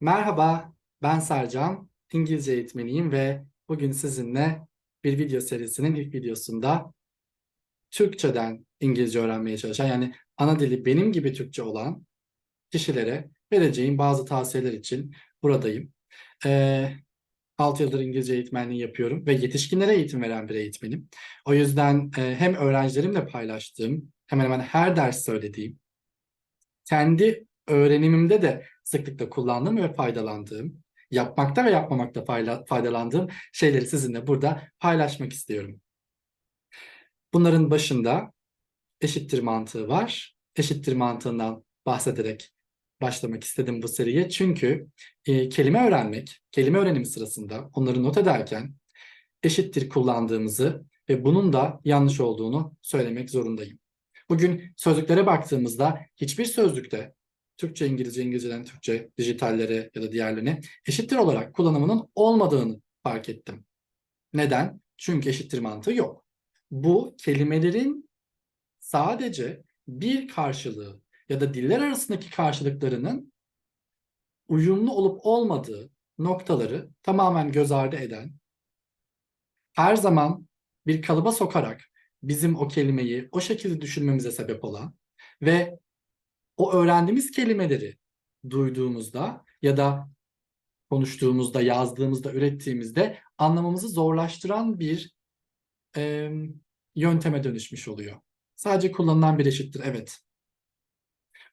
Merhaba, ben Sercan, İngilizce eğitmeniyim ve bugün sizinle bir video serisinin ilk videosunda Türkçeden İngilizce öğrenmeye çalışan, yani ana dili benim gibi Türkçe olan kişilere vereceğim bazı tavsiyeler için buradayım. Ee, 6 yıldır İngilizce eğitmenliği yapıyorum ve yetişkinlere eğitim veren bir eğitmenim. O yüzden e, hem öğrencilerimle paylaştığım, hemen hemen her ders söylediğim, kendi öğrenimimde de sıklıkla kullandığım ve faydalandığım, yapmakta ve yapmamakta faydalandığım şeyleri sizinle burada paylaşmak istiyorum. Bunların başında eşittir mantığı var. Eşittir mantığından bahsederek başlamak istedim bu seriye. Çünkü e, kelime öğrenmek, kelime öğrenimi sırasında onları not ederken eşittir kullandığımızı ve bunun da yanlış olduğunu söylemek zorundayım. Bugün sözlüklere baktığımızda hiçbir sözlükte Türkçe, İngilizce, İngilizceden Türkçe, dijitallere ya da diğerlerine eşittir olarak kullanımının olmadığını fark ettim. Neden? Çünkü eşittir mantığı yok. Bu kelimelerin sadece bir karşılığı ya da diller arasındaki karşılıklarının uyumlu olup olmadığı noktaları tamamen göz ardı eden, her zaman bir kalıba sokarak bizim o kelimeyi o şekilde düşünmemize sebep olan ve o öğrendiğimiz kelimeleri duyduğumuzda ya da konuştuğumuzda, yazdığımızda, ürettiğimizde anlamamızı zorlaştıran bir e, yönteme dönüşmüş oluyor. Sadece kullanılan bir eşittir, evet.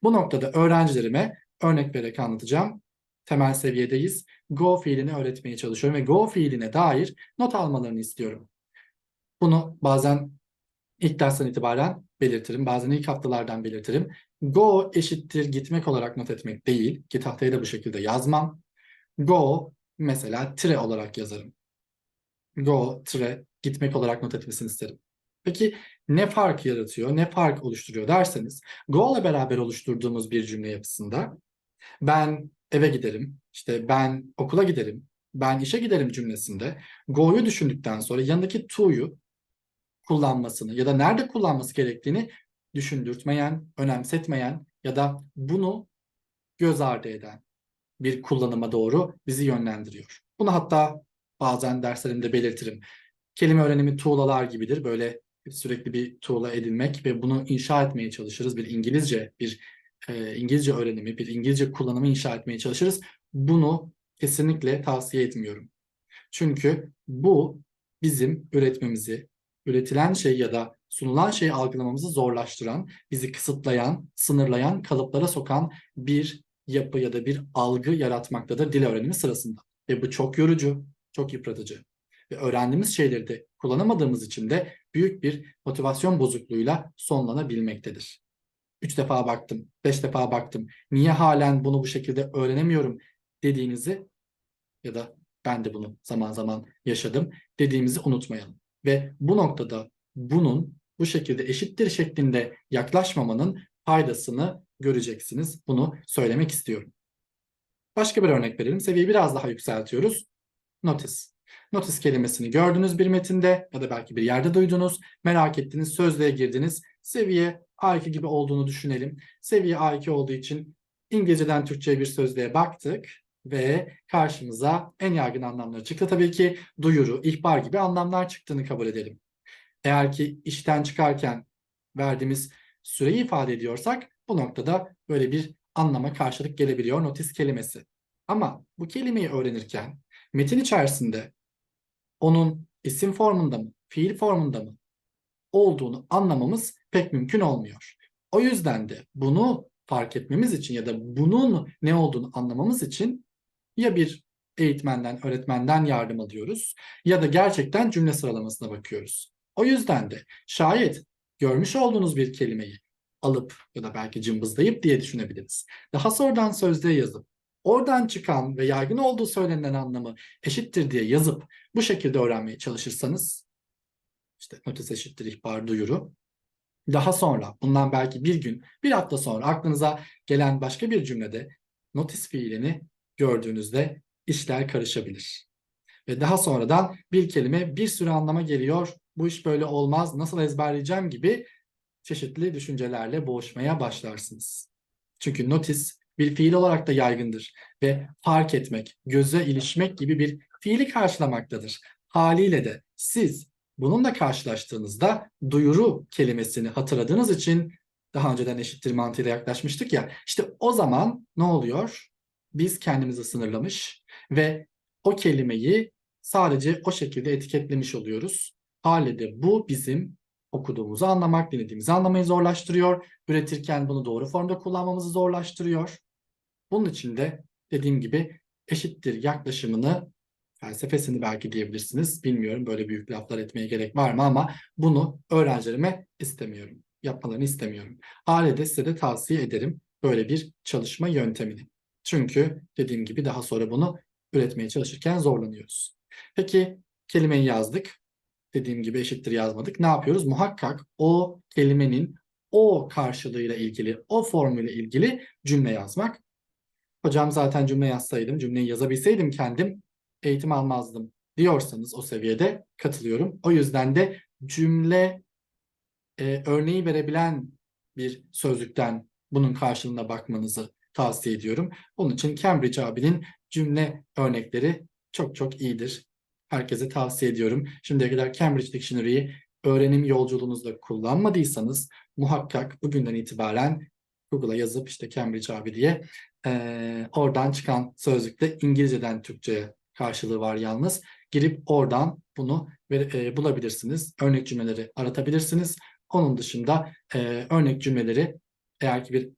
Bu noktada öğrencilerime örnek vererek anlatacağım. Temel seviyedeyiz. Go fiilini öğretmeye çalışıyorum ve go fiiline dair not almalarını istiyorum. Bunu bazen ilk dersten itibaren belirtirim. Bazen ilk haftalardan belirtirim. Go eşittir gitmek olarak not etmek değil ki tahtaya da bu şekilde yazmam. Go mesela tire olarak yazarım. Go tire gitmek olarak not etmesini isterim. Peki ne fark yaratıyor, ne fark oluşturuyor derseniz go ile beraber oluşturduğumuz bir cümle yapısında ben eve giderim, işte ben okula giderim, ben işe giderim cümlesinde go'yu düşündükten sonra yanındaki to'yu kullanmasını ya da nerede kullanması gerektiğini düşündürtmeyen, önemsetmeyen ya da bunu göz ardı eden bir kullanıma doğru bizi yönlendiriyor. Bunu hatta bazen derslerimde belirtirim. Kelime öğrenimi tuğlalar gibidir. Böyle sürekli bir tuğla edinmek ve bunu inşa etmeye çalışırız. Bir İngilizce, bir e, İngilizce öğrenimi, bir İngilizce kullanımı inşa etmeye çalışırız. Bunu kesinlikle tavsiye etmiyorum. Çünkü bu bizim üretmemizi, üretilen şey ya da sunulan şeyi algılamamızı zorlaştıran, bizi kısıtlayan, sınırlayan, kalıplara sokan bir yapı ya da bir algı yaratmaktadır dil öğrenimi sırasında. Ve bu çok yorucu, çok yıpratıcı. Ve öğrendiğimiz şeyleri de kullanamadığımız için de büyük bir motivasyon bozukluğuyla sonlanabilmektedir. Üç defa baktım, beş defa baktım. Niye halen bunu bu şekilde öğrenemiyorum dediğinizi ya da ben de bunu zaman zaman yaşadım dediğimizi unutmayalım. Ve bu noktada bunun bu şekilde eşittir şeklinde yaklaşmamanın faydasını göreceksiniz. Bunu söylemek istiyorum. Başka bir örnek verelim. Seviyeyi biraz daha yükseltiyoruz. Notice. Notice kelimesini gördünüz bir metinde ya da belki bir yerde duydunuz. Merak ettiniz, sözlüğe girdiniz. Seviye A2 gibi olduğunu düşünelim. Seviye A2 olduğu için İngilizceden Türkçe'ye bir sözlüğe baktık ve karşımıza en yaygın anlamları çıktı. Tabii ki duyuru, ihbar gibi anlamlar çıktığını kabul edelim. Eğer ki işten çıkarken verdiğimiz süreyi ifade ediyorsak bu noktada böyle bir anlama karşılık gelebiliyor notis kelimesi. Ama bu kelimeyi öğrenirken metin içerisinde onun isim formunda mı, fiil formunda mı olduğunu anlamamız pek mümkün olmuyor. O yüzden de bunu fark etmemiz için ya da bunun ne olduğunu anlamamız için ya bir eğitmenden, öğretmenden yardım alıyoruz ya da gerçekten cümle sıralamasına bakıyoruz. O yüzden de şayet görmüş olduğunuz bir kelimeyi alıp ya da belki cımbızlayıp diye düşünebiliriz. Daha sonradan sözlüğe yazıp oradan çıkan ve yaygın olduğu söylenen anlamı eşittir diye yazıp bu şekilde öğrenmeye çalışırsanız işte notis eşittir ihbar duyuru. Daha sonra bundan belki bir gün, bir hafta sonra aklınıza gelen başka bir cümlede notis fiilini gördüğünüzde işler karışabilir. Ve daha sonradan bir kelime bir sürü anlama geliyor. Bu iş böyle olmaz, nasıl ezberleyeceğim gibi çeşitli düşüncelerle boğuşmaya başlarsınız. Çünkü notis bir fiil olarak da yaygındır ve fark etmek, göze ilişmek gibi bir fiili karşılamaktadır. Haliyle de siz bununla karşılaştığınızda duyuru kelimesini hatırladığınız için daha önceden eşittir mantığıyla yaklaşmıştık ya. İşte o zaman ne oluyor? Biz kendimizi sınırlamış ve o kelimeyi sadece o şekilde etiketlemiş oluyoruz. Haliyle bu bizim okuduğumuzu anlamak, dinlediğimizi anlamayı zorlaştırıyor. Üretirken bunu doğru formda kullanmamızı zorlaştırıyor. Bunun için de dediğim gibi eşittir yaklaşımını felsefesini belki diyebilirsiniz. Bilmiyorum böyle büyük laflar etmeye gerek var mı ama bunu öğrencilerime istemiyorum. Yapmalarını istemiyorum. Ailede size de tavsiye ederim böyle bir çalışma yöntemini. Çünkü dediğim gibi daha sonra bunu üretmeye çalışırken zorlanıyoruz. Peki kelimeyi yazdık. Dediğim gibi eşittir yazmadık. Ne yapıyoruz? Muhakkak o kelimenin o karşılığıyla ilgili, o formuyla ilgili cümle yazmak. Hocam zaten cümle yazsaydım, cümleyi yazabilseydim kendim eğitim almazdım diyorsanız o seviyede katılıyorum. O yüzden de cümle e, örneği verebilen bir sözlükten bunun karşılığına bakmanızı tavsiye ediyorum. Onun için Cambridge abinin cümle örnekleri çok çok iyidir. Herkese tavsiye ediyorum. Şimdiye kadar Cambridge Dictionary'i öğrenim yolculuğunuzda kullanmadıysanız muhakkak bugünden itibaren Google'a yazıp işte Cambridge abi diye e, oradan çıkan sözlükte İngilizceden Türkçe'ye karşılığı var yalnız. Girip oradan bunu e, bulabilirsiniz. Örnek cümleleri aratabilirsiniz. Onun dışında e, örnek cümleleri eğer ki bir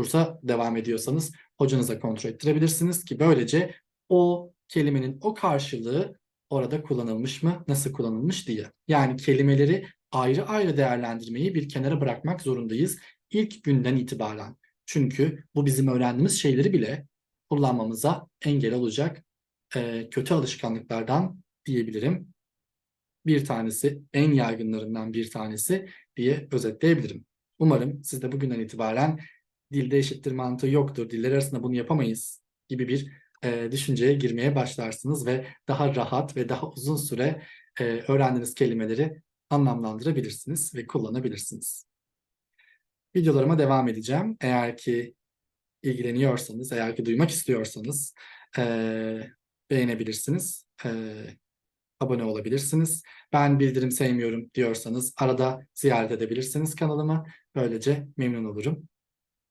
kursa devam ediyorsanız hocanıza kontrol ettirebilirsiniz ki böylece o kelimenin o karşılığı orada kullanılmış mı, nasıl kullanılmış diye. Yani kelimeleri ayrı ayrı değerlendirmeyi bir kenara bırakmak zorundayız ilk günden itibaren. Çünkü bu bizim öğrendiğimiz şeyleri bile kullanmamıza engel olacak e, kötü alışkanlıklardan diyebilirim. Bir tanesi, en yaygınlarından bir tanesi diye özetleyebilirim. Umarım siz de bugünden itibaren dilde eşittir mantığı yoktur, diller arasında bunu yapamayız gibi bir e, düşünceye girmeye başlarsınız ve daha rahat ve daha uzun süre e, öğrendiğiniz kelimeleri anlamlandırabilirsiniz ve kullanabilirsiniz. Videolarıma devam edeceğim. Eğer ki ilgileniyorsanız, eğer ki duymak istiyorsanız e, beğenebilirsiniz. E, abone olabilirsiniz. Ben bildirim sevmiyorum diyorsanız arada ziyaret edebilirsiniz kanalımı. Böylece memnun olurum.